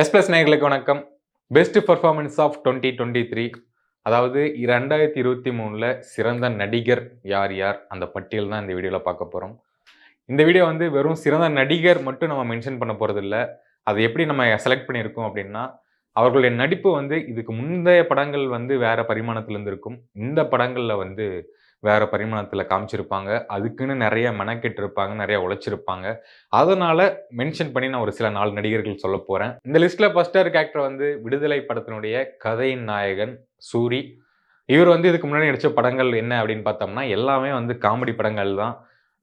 S plus நேர்களுக்கு வணக்கம். Best performance of twenty twenty three அதாவது ரெண்டாயிரத்தி இருபத்தி மூணில் சிறந்த நடிகர் யார் யார்? அந்த பட்டியல் தான் இந்த வீடியோவில் பார்க்க போகிறோம் இந்த வீடியோ வந்து வெறும் சிறந்த நடிகர் மட்டும் நம்ம மென்ஷன் பண்ண போகிறதில்ல அதை எப்படி நம்ம செலக்ட் பண்ணியிருக்கோம் அப்படின்னா அவர்களுடைய நடிப்பு வந்து இதுக்கு முந்தைய படங்கள் வந்து வேறு பரிமாணத்தில் இருந்திருக்கும். இந்த படங்களில் வந்து வேறு பரிமாணத்தில் காமிச்சிருப்பாங்க. அதுக்குன்னு நிறைய மெனக்கெட்டு இருப்பாங்க நிறைய உழைச்சிருப்பாங்க. அதனால் மென்ஷன் பண்ணி நான் ஒரு சில நாலு நடிகர்கள் சொல்ல போகிறேன் இந்த லிஸ்ட்டில் ஃபர்ஸ்டா இருக்க ஆக்டர் வந்து விடுதலை படத்தினுடைய கதையின் நாயகன் சூரி. இவர் வந்து இதுக்கு முன்னாடி நடித்த படங்கள் என்ன அப்படின்னு பார்த்தோம்னா எல்லாமே வந்து காமெடி படங்கள் தான்.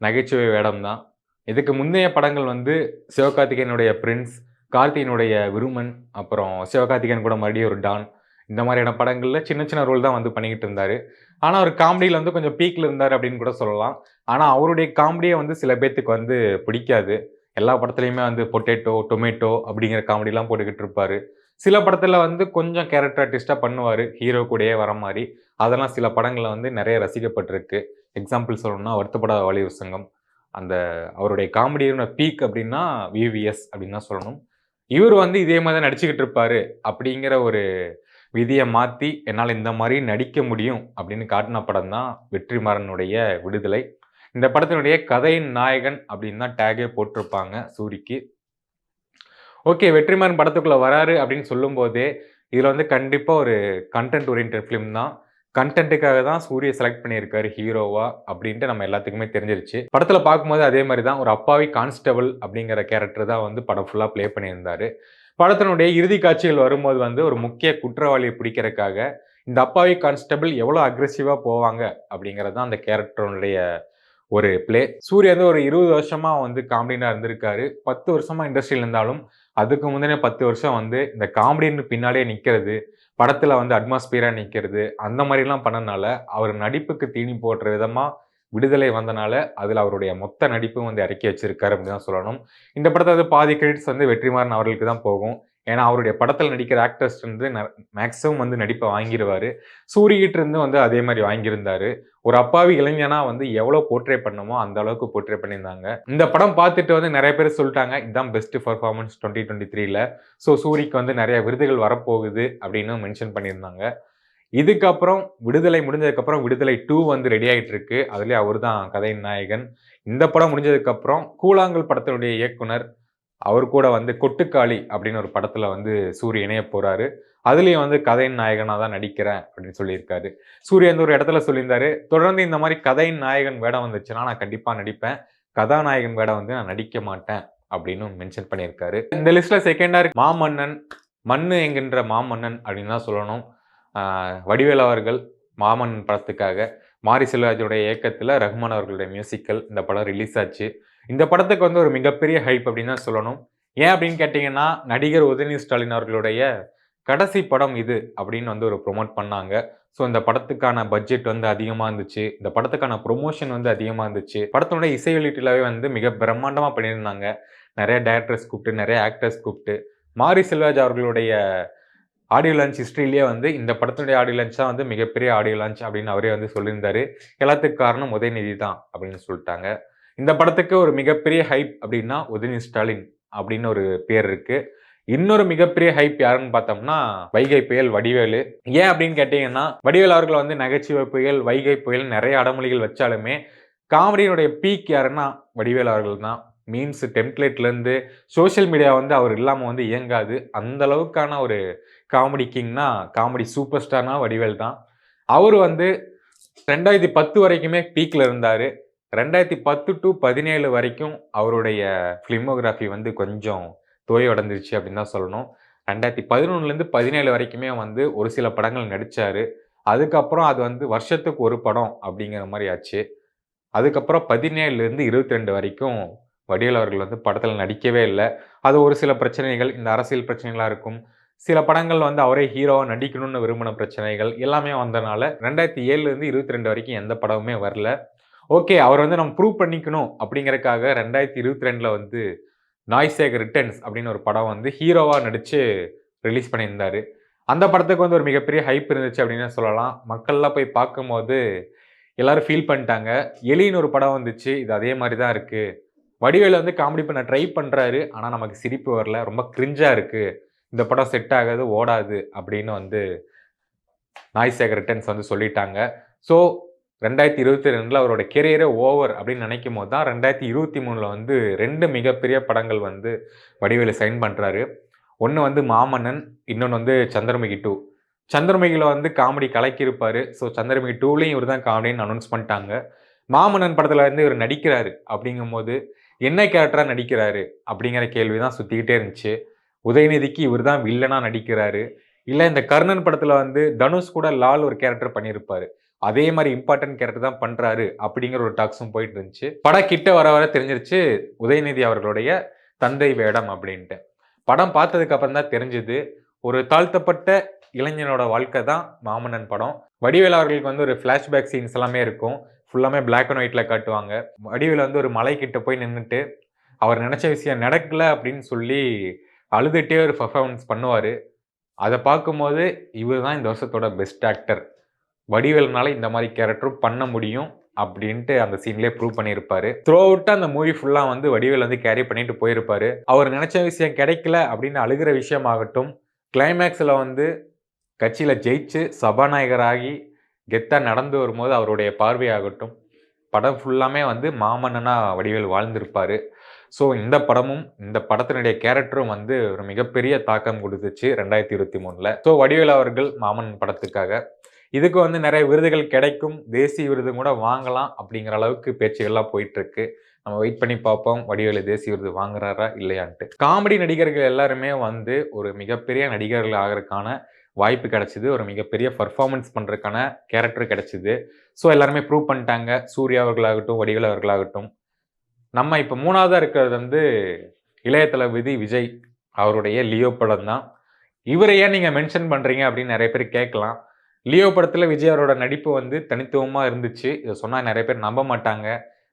நகைச்சுவை வேடம் தான். இதுக்கு முந்தைய படங்கள் வந்து சிவகார்த்திகேயனுடைய பிரின்ஸ் கார்த்திகனுடைய விருமன் அப்புறம் சிவகார்த்திகேயன் கூட மறுபடியும் ஒரு டான் இந்த மாதிரியான படங்களில் சின்ன சின்ன ரோல் தான் வந்து பண்ணிக்கிட்டு இருந்தார். ஆனால் அவர் காமெடியில் வந்து கொஞ்சம் பீக்கில் இருந்தார் அப்படின்னு கூட சொல்லலாம். ஆனால் அவருடைய காமெடியை வந்து சில பேர்த்துக்கு வந்து பிடிக்காது. எல்லா படத்துலையுமே வந்து பொட்டேட்டோ டொமேட்டோ அப்படிங்கிற காமெடிலாம் போட்டுக்கிட்டு இருப்பார். சில படத்தில் வந்து கொஞ்சம் கேரக்டர் ஆர்டிஸ்ட்டாக பண்ணுவார். ஹீரோ கூடயே வர மாதிரி. அதெல்லாம் சில படங்களில் வந்து நிறைய ரசிக்கப்பட்டிருக்கு. எக்ஸாம்பிள் சொல்லணும்னா வருத்தப்படாத வலியுறு சங்கம். அந்த அவருடைய காமெடியோட பீக் அப்படின்னா விவிஎஸ் அப்படின்னு தான் சொல்லணும். இவர் வந்து இதே மாதிரி தான் நடிச்சுக்கிட்டு இருப்பாரு அப்படிங்கிற ஒரு விதியை மாற்றி என்னால் இந்த மாதிரி நடிக்க முடியும் அப்படின்னு காட்டின படம் தான் வெற்றிமாறனுடைய விடுதலை. இந்த படத்தினுடைய கதையின் நாயகன் அப்படின்னு தான் டேகே போட்டிருப்பாங்க சூரிக்கு. ஓகே வெற்றிமாறன் படத்துக்குள்ளே வராரு அப்படின்னு சொல்லும்போதே இதில் வந்து கண்டிப்பாக ஒரு கண்டென்ட் ஓரியன்ட் ஃபிலிம் தான். கண்டென்ட்டுக்காக தான் சூரிய செலக்ட் பண்ணியிருக்காரு ஹீரோவா அப்படின்ட்டு நம்ம எல்லாத்துக்குமே தெரிஞ்சிருச்சு. படத்தில் பார்க்கும்போது அதே மாதிரி தான் ஒரு அப்பாவி கான்ஸ்டபிள் அப்படிங்கிற கேரக்டர் தான் வந்து படம் ஃபுல்லாக ப்ளே பண்ணியிருந்தாரு. படத்தினுடைய இறுதி காட்சிகள் வரும்போது வந்து ஒரு முக்கிய குற்றவாளியை பிடிக்கிறதுக்காக இந்த அப்பாவி கான்ஸ்டபிள் எவ்வளோ அக்ரெசிவாக போவாங்க அப்படிங்கிறது தான் அந்த கேரக்டருடைய ஒரு பிளே சூர்யா வந்து ஒரு இருபது வருஷமா வந்து காமெடினா இருந்திருக்காரு. பத்து வருஷமா இண்டஸ்ட்ரியில் இருந்தாலும் அதுக்கு முந்தின பத்து வருஷம் வந்து இந்த காமெடின்னு பின்னாலே நிற்கிறது படத்தில் வந்து அட்மாஸ்பியராக நிற்கிறது அந்த மாதிரிலாம் பண்ணனால அவர் நடிப்புக்கு தீனி போடுற விதமாக விடுதலை வந்தனால அதில் அவருடைய மொத்த நடிப்பும் வந்து இறக்கி வச்சிருக்காரு அப்படின்னு தான் சொல்லணும். இந்த படத்தை வந்து பாதி கிரெடிட்ஸ் வந்து வெற்றிமாறன் அவர்களுக்கு தான் போகும். ஏன்னா அவருடைய படத்தில் நடிக்கிற ஆக்டர்ஸ் வந்து மேக்ஸிமம் வந்து நடிப்பை வாங்கிடுவார் சூரியகிட்ட இருந்து வந்து அதே மாதிரி வாங்கியிருந்தாரு. ஒரு அப்பாவி இளைஞனா வந்து எவ்வளோ போர்ட்ரே பண்ணமோ அந்த அளவுக்கு போர்ட்ரே பண்ணியிருந்தாங்க. இந்த படம் பார்த்துட்டு வந்து நிறைய பேர் சொல்லிட்டாங்க இதுதான் பெஸ்ட் பர்ஃபார்மன்ஸ் டுவெண்ட்டி டுவெண்ட்டி த்ரீல ஸோ சூரிக்கு வந்து நிறைய விருதுகள் வரப்போகுது அப்படின்னு மென்ஷன் பண்ணியிருந்தாங்க. இதுக்கப்புறம் விடுதலை முடிஞ்சதுக்கப்புறம் விடுதலை டூ வந்து ரெடி ஆகிட்டு இருக்கு அதுலேயே அவர் தான் கதையின் நாயகன். இந்த படம் முடிஞ்சதுக்கப்புறம் கூழாங்கல் படத்தினுடைய இயக்குனர் அவர் கூட வந்து கொட்டுக்காளி அப்படின்னு ஒரு படத்தில் வந்து சூரிய இணைய போகிறாரு அதுலேயும் வந்து கதையின் நாயகனாக தான் நடிக்கிறேன் அப்படின்னு சொல்லியிருக்காரு. சூரிய வந்து ஒரு இடத்துல சொல்லியிருந்தாரு தொடர்ந்து இந்த மாதிரி கதையின் நாயகன் வேடம் வந்துச்சுன்னா நான் கண்டிப்பாக நடிப்பேன். கதாநாயகன் வேடம் வந்து நான் நடிக்க மாட்டேன். அப்படின்னு மென்ஷன் பண்ணியிருக்காரு. இந்த லிஸ்ட்டில் செகண்டாக மாமன்னன் மண்ணு என்கின்ற மாமன்னன் அப்படின்னு தான் சொல்லணும். வடிவேல் அவர்கள் மாமன்னன் படத்துக்காக மாரி செல்வராஜோடைய இயக்கத்தில் ரஹ்மான் அவர்களுடைய மியூசிக்கல் இந்த படம் ரிலீஸ் ஆச்சு. இந்த படத்துக்கு வந்து ஒரு மிகப்பெரிய ஹைப் அப்படின்னு தான் சொல்லணும். ஏன் அப்படின்னு கேட்டிங்கன்னா நடிகர் உதயநிதி ஸ்டாலின் அவர்களுடைய கடைசி படம் இது அப்படின்னு வந்து ஒரு ப்ரொமோட் பண்ணாங்க. ஸோ இந்த படத்துக்கான பட்ஜெட் வந்து அதிகமாக இருந்துச்சு. இந்த படத்துக்கான ப்ரொமோஷன் வந்து அதிகமாக இருந்துச்சு. படத்தோட இசை வெளியீட்டிலவே வந்து மிக பிரம்மாண்டமாக பண்ணியிருந்தாங்க. நிறைய டேரக்டர்ஸ் கூப்பிட்டு நிறைய ஆக்டர்ஸ் கூப்பிட்டு. மாரி செல்வராஜ் அவர்களுடைய ஆடியோ லான்ச் ஹிஸ்ட்ரியிலேயே வந்து இந்த படத்தினுடைய ஆடியோ லான்ச் தான் வந்து மிகப்பெரிய ஆடியோ லான்ச் அப்படின்னு அவரே வந்து சொல்லியிருந்தாரு. எல்லாத்துக்கு காரணம் உதயநிதி தான் அப்படின்னு சொல்லிட்டாங்க. இந்த படத்துக்கு ஒரு மிகப்பெரிய ஹைப் அப்படின்னா உதயநிதி ஸ்டாலின் அப்படின்னு ஒரு பேர் இருக்கு. இன்னொரு மிகப்பெரிய ஹைப் யாருன்னு பார்த்தோம்னா வைகை புயல் வடிவேலு. ஏன் அப்படின்னு கேட்டீங்கன்னா வடிவேல் அவர்கள் வந்து நகைச்சுவை புயல் வைகை புயல் நிறைய அடமொழிகள் வச்சாலுமே காமெடியினுடைய பீக் யாருன்னா வடிவேல் அவர்கள் தான். மீன்ஸ் டெம்ப்ளேட்லேருந்து சோஷியல் மீடியா வந்து அவர் இல்லாமல் வந்து இயங்காது. அந்த அளவுக்கான ஒரு காமெடி கிங்னா காமெடி சூப்பர் ஸ்டார்னா வடிவேல் தான். அவர் வந்து ரெண்டாயிரத்தி பத்து வரைக்குமே பீக்கில் இருந்தார். ரெண்டாயிரத்தி பத்து டு பதினேழு வரைக்கும் அவருடைய ஃபிலிமோகிராஃபி வந்து கொஞ்சம் தோய்வடைஞ்சிருச்சு அப்படின்னு தான் சொல்லணும். ரெண்டாயிரத்தி பதினொன்றுலேருந்து பதினேழு வரைக்குமே வந்து ஒரு சில படங்கள் நடித்தார் அதுக்கப்புறம் அது வந்து வருஷத்துக்கு ஒரு படம் அப்படிங்கிற மாதிரி ஆச்சு. அதுக்கப்புறம் பதினேழுலேருந்து இருபத்தி ரெண்டு வரைக்கும் வடிவேல் அவர்கள் வந்து படத்தில் நடிக்கவே இல்லை. அது ஒரு சில பிரச்சனைகள் இந்த அரசியல் பிரச்சனைகளாக இருக்கும். சில படங்கள் வந்து அவரே ஹீரோவாக நடிக்கணும்னு விரும்பின பிரச்சனைகள் எல்லாமே வந்தனால ரெண்டாயிரத்தி ஏழுலேருந்து இருபத்தி ரெண்டு வரைக்கும் எந்த படமுமே வரல. ஓகே அவர் வந்து நம்ம ப்ரூவ் பண்ணிக்கணும் அப்படிங்கிறக்காக ரெண்டாயிரத்தி இருபத்தி ரெண்டில் வந்து நாய்சேக் ரிட்டர்ன்ஸ் அப்படின்னு ஒரு படம் வந்து ஹீரோவாக நடித்து ரிலீஸ் பண்ணியிருந்தார். அந்த படத்துக்கு வந்து ஒரு மிகப்பெரிய ஹைப் இருந்துச்சு அப்படின்னு சொல்லலாம். மக்கள்லாம் போய் பார்க்கும்போது எல்லோரும் ஃபீல் பண்ணிட்டாங்க. எலின்னு ஒரு படம் வந்துச்சு. இது அதே மாதிரி தான் இருக்குது வடிவேல வந்து காமெடி பண்ண ட்ரை பண்ணுறாரு ஆனால் நமக்கு சிரிப்பு வரல. ரொம்ப கிரிஞ்சாக இருக்குது இந்த படம் செட் ஆகாது ஓடாது அப்படின்னு வந்து நாய்சேகர் ரிட்டர்ன்ஸ் வந்து சொல்லிட்டாங்க. ஸோ ரெண்டாயிரத்தி இருபத்தி ரெண்டில் அவரோட கெரியரே ஓவர் அப்படின்னு நினைக்கும் போது தான் ரெண்டாயிரத்தி இருபத்தி மூணில் வந்து ரெண்டு மிகப்பெரிய படங்கள் வந்து வடிவேலு சைன் பண்ணுறாரு ஒன்று வந்து மாமன்னன் இன்னொன்று வந்து சந்திரமுகி டூ சந்திரமுகியில் வந்து காமெடி கலக்கியிருப்பார் ஸோ சந்திரமுகி டூலையும் இவர் தான் காமெடின்னு அனௌன்ஸ் பண்ணிட்டாங்க. மாமன்னன் படத்தில் வந்து இவர் நடிக்கிறாரு அப்படிங்கும்போது என்ன கேரக்டராக நடிக்கிறாரு அப்படிங்கிற கேள்வி தான் சுற்றிக்கிட்டே இருந்துச்சு. உதயநிதிக்கு இவர் தான் வில்லனாக நடிக்கிறாரு. இல்லை இந்த கர்ணன் படத்தில் வந்து தனுஷ் கூட லால் ஒரு கேரக்டர் பண்ணியிருப்பார். அதே மாதிரி இம்பார்ட்டன்ட் கேரக்டர் தான் பண்ணுறாரு அப்படிங்கிற ஒரு டாக்ஸும் போயிட்டு இருந்துச்சு. படம் கிட்ட வர வர தெரிஞ்சிருச்சு உதயநிதி அவர்களுடைய தந்தை வேடம் அப்படின்ட்டு. படம் பார்த்ததுக்கு அப்புறம் தான் தெரிஞ்சது. ஒரு தாழ்த்தப்பட்ட இளைஞனோட வாழ்க்கை தான் மாமன்னன் படம். வடிவேல் அவர்களுக்கு வந்து ஒரு ஃப்ளாஷ்பேக் சீன்ஸ் எல்லாமே இருக்கும். ஃபுல்லாமே பிளாக் அண்ட் ஒயிட்டில் காட்டுவாங்க. வடிவேல் வந்து ஒரு மலை கிட்ட போய் நின்றுட்டு அவர் நினச்ச விஷயம் நடக்கல அப்படின்னு சொல்லி அழுதுகிட்டே ஒரு பர்ஃபார்மன்ஸ் பண்ணுவார். அதை பார்க்கும்போது இவர் தான் இந்த வருஷத்தோட பெஸ்ட் ஆக்டர் வடிவேல்னால இந்த மாதிரி கேரக்டரும் பண்ண முடியும் அப்படின்ட்டு அந்த சீன்லேயே ப்ரூவ் பண்ணியிருப்பாரு. த்ரோ அவுட்டாக அந்த மூவி ஃபுல்லாக வந்து வடிவேல் வந்து கேரி பண்ணிட்டு போயிருப்பாரு. அவர் நினைச்ச விஷயம் கிடைக்கல அப்படின்னு அழுகிற விஷயமாகட்டும் கிளைமேக்ஸில் வந்து கட்சியில் ஜெயிச்சு சபாநாயகராகி கெத்தாக நடந்து வரும்போது அவருடைய பார்வையாகட்டும் படம் ஃபுல்லாமே வந்து மாமன்னனாக வடிவேல் வாழ்ந்திருப்பார். ஸோ இந்த படமும் இந்த படத்தினுடைய கேரக்டரும் வந்து ஒரு மிகப்பெரிய தாக்கம் கொடுத்துச்சு ரெண்டாயிரத்தி இருபத்தி மூணில். ஸோ வடிவேல் அவர்கள் மாமன் படத்துக்காக இதுக்கு வந்து நிறைய விருதுகள் கிடைக்கும். தேசிய விருது கூட வாங்கலாம் அப்படிங்கிற அளவுக்கு பேச்சுகள்லாம் போயிட்டுருக்கு. நம்ம வெயிட் பண்ணி பார்ப்போம். வடிவேலு தேசிய விருது வாங்குறாரா இல்லையான்ட்டு. காமெடி நடிகர்கள் எல்லாருமே வந்து ஒரு மிகப்பெரிய நடிகர்கள் ஆகிறதுக்கான வாய்ப்பு கிடைச்சிது. ஒரு மிகப்பெரிய பர்ஃபார்மன்ஸ் பண்ணுறதுக்கான கேரக்டர் கிடைச்சிது. ஸோ எல்லாருமே ப்ரூவ் பண்ணிட்டாங்க. சூர்யா அவர்களாகட்டும் வடிவேல் அவர்களாகட்டும். நம்ம இப்போ மூணாவதாக இருக்கிறது வந்து இளைய தளபதி விஜய் அவருடைய லியோ படம் தான் இவரை ஏன் நீங்கள் மென்ஷன் பண்ணுறீங்க அப்படின்னு நிறைய பேர் கேட்கலாம். லியோ படத்தில் விஜய் அவரோட நடிப்பு வந்து தனித்துவமாக இருந்துச்சு. இதை சொன்னால் நிறைய பேர் நம்ப மாட்டாங்க.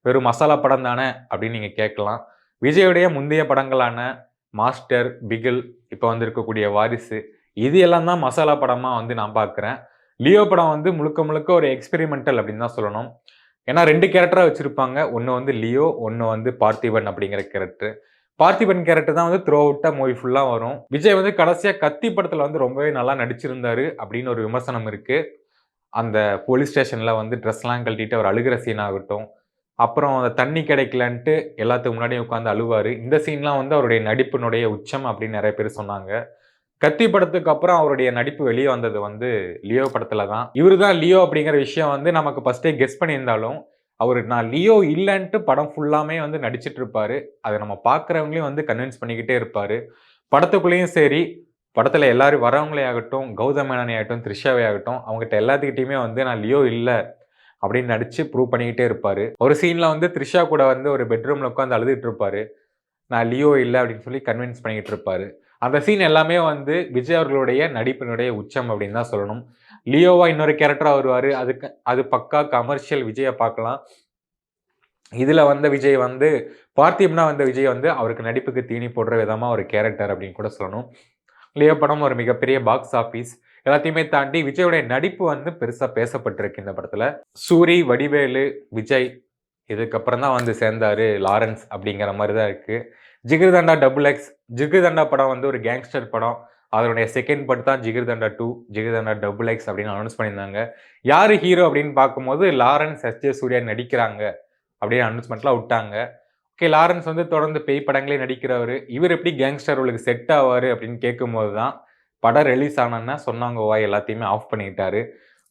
வெறும் மசாலா படம் தானே அப்படின்னு நீங்கள் கேட்கலாம். விஜயோடைய முந்தைய படங்களான மாஸ்டர் பிகில் இப்போ வந்து இருக்கக்கூடிய வாரிசு இது எல்லாம் தான் மசாலா படமாக வந்து நான் பார்க்குறேன் லியோ படம் வந்து முழுக்க முழுக்க ஒரு எக்ஸ்பெரிமெண்டல் அப்படின்னு தான் சொல்லணும். ஏன்னா ரெண்டு கேரக்டராக வச்சுருப்பாங்க. ஒன்று வந்து லியோ ஒன்று வந்து பார்த்திபன் அப்படிங்கிற கேரக்டர் பார்த்திபன் கேரக்டர் தான் வந்து த்ரோ அவுட்டாக மூவி ஃபுல்லாக வரும். விஜய் வந்து கடைசியாக கத்தி படத்தில் வந்து ரொம்பவே நல்லா நடிச்சிருந்தாரு அப்படின்னு ஒரு விமர்சனம் இருக்குது அந்த போலீஸ் ஸ்டேஷனில் வந்து ட்ரெஸ்லாம் கழட்டிட்டு அவர் அழுகிற சீன் ஆகட்டும். அப்புறம் அந்த தண்ணி கிடைக்கலன்ட்டு எல்லாத்துக்கு முன்னாடியும் உட்காந்து அழுவார். இந்த சீன்லாம் வந்து அவருடைய நடிப்பினுடைய உச்சம் அப்படின்னு நிறைய பேர் சொன்னாங்க. கத்தி படத்துக்கு அப்புறம் அவருடைய நடிப்பு வெளியே வந்தது வந்து லியோ படத்தில் தான். இவர் தான் லியோ அப்படிங்கிற விஷயம் வந்து நமக்கு ஃபஸ்ட்டே கெஸ் பண்ணியிருந்தாலும் அவர் நான் லியோ இல்லைன்ட்டு படம் ஃபுல்லாமே வந்து நடிச்சிட்டு இருப்பாரு அதை நம்ம பார்க்குறவங்களையும் வந்து கன்வின்ஸ் பண்ணிக்கிட்டே இருப்பார். படத்துக்குள்ளேயும் சரி படத்தில் எல்லாரும் வரவங்களே ஆகட்டும் கௌதம் மேனனே ஆகட்டும் த்ரிஷாவே ஆகட்டும் அவங்ககிட்ட எல்லாத்துக்கிட்டையுமே வந்து நான் லியோ இல்லை அப்படின்னு நடித்து ப்ரூவ் பண்ணிக்கிட்டே இருப்பார். ஒரு சீனில் வந்து த்ரிஷா கூட வந்து ஒரு பெட்ரூமில் உட்காந்து அழுதுட்டு இருப்பார் நான் லியோ இல்லை அப்படின்னு சொல்லி கன்வின்ஸ் பண்ணிக்கிட்டு இருப்பார் அந்த சீன் எல்லாமே வந்து விஜய் அவர்களுடைய நடிப்பினுடைய உச்சம் அப்படின்னு தான் சொல்லணும். லியோவா இன்னொரு கேரக்டராக வருவார். அதுக்கு அது பக்கா கமர்ஷியல் விஜயை பார்க்கலாம். இதில் வந்த விஜய் வந்து பார்த்திப்னா வந்த விஜய் வந்து அவருக்கு நடிப்புக்கு தீனி போடுற விதமாக ஒரு கேரக்டர் அப்படின்னு கூட சொல்லணும். லியோ படம் ஒரு மிகப்பெரிய பாக்ஸ் ஆஃபீஸ் எல்லாத்தையுமே தாண்டி விஜயோடைய நடிப்பு வந்து பெருசாக பேசப்பட்டிருக்கு இந்த படத்தில். சூரி வடிவேலு விஜய் இதுக்கப்புறம் தான் வந்து சேர்ந்தார் லாரன்ஸ் அப்படிங்கிற மாதிரி தான் இருக்குது ஜிகிர்தண்டா டபுள் எக்ஸ் ஜிகிர்தண்டா படம் வந்து ஒரு கேங்ஸ்டர் படம். அதனுடைய செகண்ட் பட் தான் Jigarthanda two Jigarthanda double X அப்படின்னு அனௌன்ஸ் பண்ணியிருந்தாங்க. யார் ஹீரோ அப்படின்னு பார்க்கும்போது லாரன்ஸ் எஸ். ஜே. சூர்யா நடிக்கிறாங்க அப்படின்னு அனௌன்ஸ்மெண்ட்லாம் விட்டாங்க. ஓகே லாரன்ஸ் வந்து தொடர்ந்து பேய் படங்களே நடிக்கிறவர். இவர் எப்படி கேங்ஸ்டர் உங்களுக்கு செட் ஆவார் அப்படின்னு கேட்கும்போது தான் படம் ரிலீஸ் ஆனோன்னா சொன்னாங்க வாய் எல்லாத்தையுமே ஆஃப் பண்ணிக்கிட்டாரு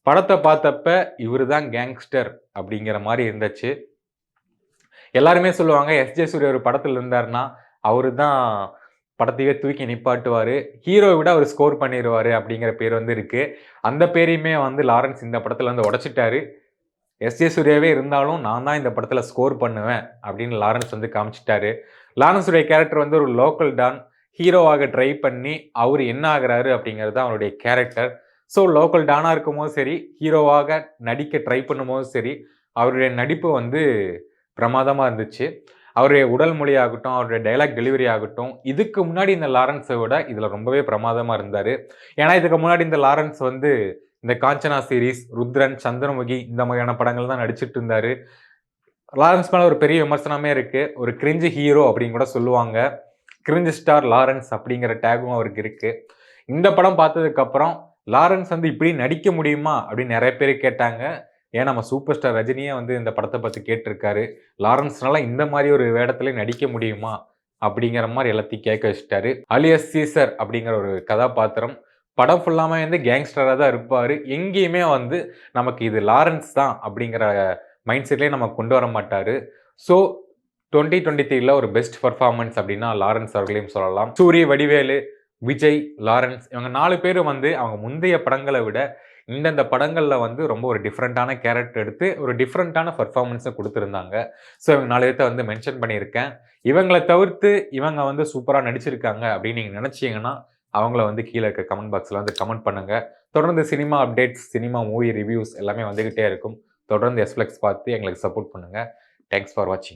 படத்தை பார்த்தப்ப இவர் தான் கேங்ஸ்டர் அப்படிங்கிற மாதிரி இருந்துச்சு. எல்லாருமே சொல்லுவாங்க எஸ். ஜே. சூர்யா ஒரு படத்தில் இருந்தாருன்னா அவரு தான் படத்தையே தூக்கி நிப்பாட்டுவார். ஹீரோவை விட அவர் ஸ்கோர் பண்ணிடுவார் அப்படிங்கிற பேர் வந்து இருக்குது அந்த பேரையுமே வந்து லாரன்ஸ் இந்த படத்தில் வந்து உடச்சிட்டாரு. எஸ் ஜே சூர்யாவே இருந்தாலும் நான் தான் இந்த படத்தில் ஸ்கோர் பண்ணுவேன் அப்படின்னு லாரன்ஸ் வந்து காமிச்சிட்டாரு. லாரன்ஸுடைய கேரக்டர் வந்து ஒரு லோக்கல் டான் ஹீரோவாக ட்ரை பண்ணி அவர் என்ன ஆகுறாரு அப்படிங்கிறது தான் அவருடைய கேரக்டர் ஸோ லோக்கல் டானாக இருக்கும்போதும் சரி ஹீரோவாக நடிக்க ட்ரை பண்ணும்போதும் சரி அவருடைய நடிப்பு வந்து பிரமாதமாக இருந்துச்சு. அவருடைய உடல் மொழியாகட்டும் அவருடைய டைலாக் டெலிவரி ஆகட்டும் இதுக்கு முன்னாடி இந்த லாரன்ஸை விட இதில் ரொம்பவே பிரமாதமாக இருந்தார். ஏன்னா இதுக்கு முன்னாடி இந்த லாரன்ஸ் வந்து இந்த காஞ்சனா சீரீஸ் ருத்ரன் சந்திரமுகி இந்த மாதிரியான படங்கள் தான் நடிச்சிட்டு இருந்தார். லாரன்ஸ் மேலே ஒரு பெரிய விமர்சனமே இருக்குது ஒரு கிரிஞ்சு ஹீரோ அப்படின்னு கூட சொல்லுவாங்க. கிரிஞ்சு ஸ்டார் லாரன்ஸ் அப்படிங்கிற டேகும் அவருக்கு இருக்குது இந்த படம் பார்த்ததுக்கப்புறம் லாரன்ஸ் வந்து இப்படி நடிக்க முடியுமா அப்படின்னு நிறைய பேர் கேட்டாங்க. ஏன் நம்ம சூப்பர் ஸ்டார் ரஜினியே வந்து இந்த படத்தை பற்றி கேட்டிருக்காரு? லாரன்ஸ்னால இந்த மாதிரி ஒரு வேடத்துல நடிக்க முடியுமா? அப்படிங்கிற மாதிரி எல்லாத்தையும் கேட்க வச்சுட்டாரு. அலியஸ் சீசர் அப்படிங்கிற ஒரு கதாபாத்திரம். படம் ஃபுல்லாமே வந்து கேங்ஸ்டராக தான் இருப்பார். எங்கேயுமே வந்து நமக்கு இது லாரன்ஸ் தான் அப்படிங்கிற மைண்ட் செட்லேயே நம்ம கொண்டு வர மாட்டார். ஸோ டுவெண்ட்டி டுவெண்ட்டி த்ரீல ஒரு பெஸ்ட் பர்ஃபார்மன்ஸ் அப்படின்னா லாரன்ஸ் அவர்களையும் சொல்லலாம். சூரிய வடிவேலு விஜய் லாரன்ஸ் இவங்க நாலு பேரும் வந்து அவங்க முந்தைய படங்களை விட இந்தந்த படங்களில் வந்து ரொம்ப ஒரு டிஃப்ரெண்ட்டான கேரக்டர் எடுத்து ஒரு டிஃப்ரெண்ட்டான பர்ஃபார்மன்ஸை கொடுத்துருந்தாங்க. ஸோ இவங்க நாலு பேர்த்த வந்து மென்ஷன் பண்ணியிருக்கேன். இவங்களை தவிர்த்து இவங்க வந்து சூப்பராக நடிச்சிருக்காங்க அப்படின்னு நீங்கள் நினச்சிங்கன்னா அவங்கள வந்து கீழே இருக்க கமெண்ட் பாக்ஸில் வந்து கமெண்ட் பண்ணுங்கள் தொடர்ந்து cinema updates cinema movie reviews எல்லாமே வந்துக்கிட்டே இருக்கும். தொடர்ந்து எஸ்ஃப்ளெக்ஸ் பார்த்து எங்களுக்கு சப்போர்ட் பண்ணுங்கள் தேங்க்ஸ் ஃபார் வாட்சிங்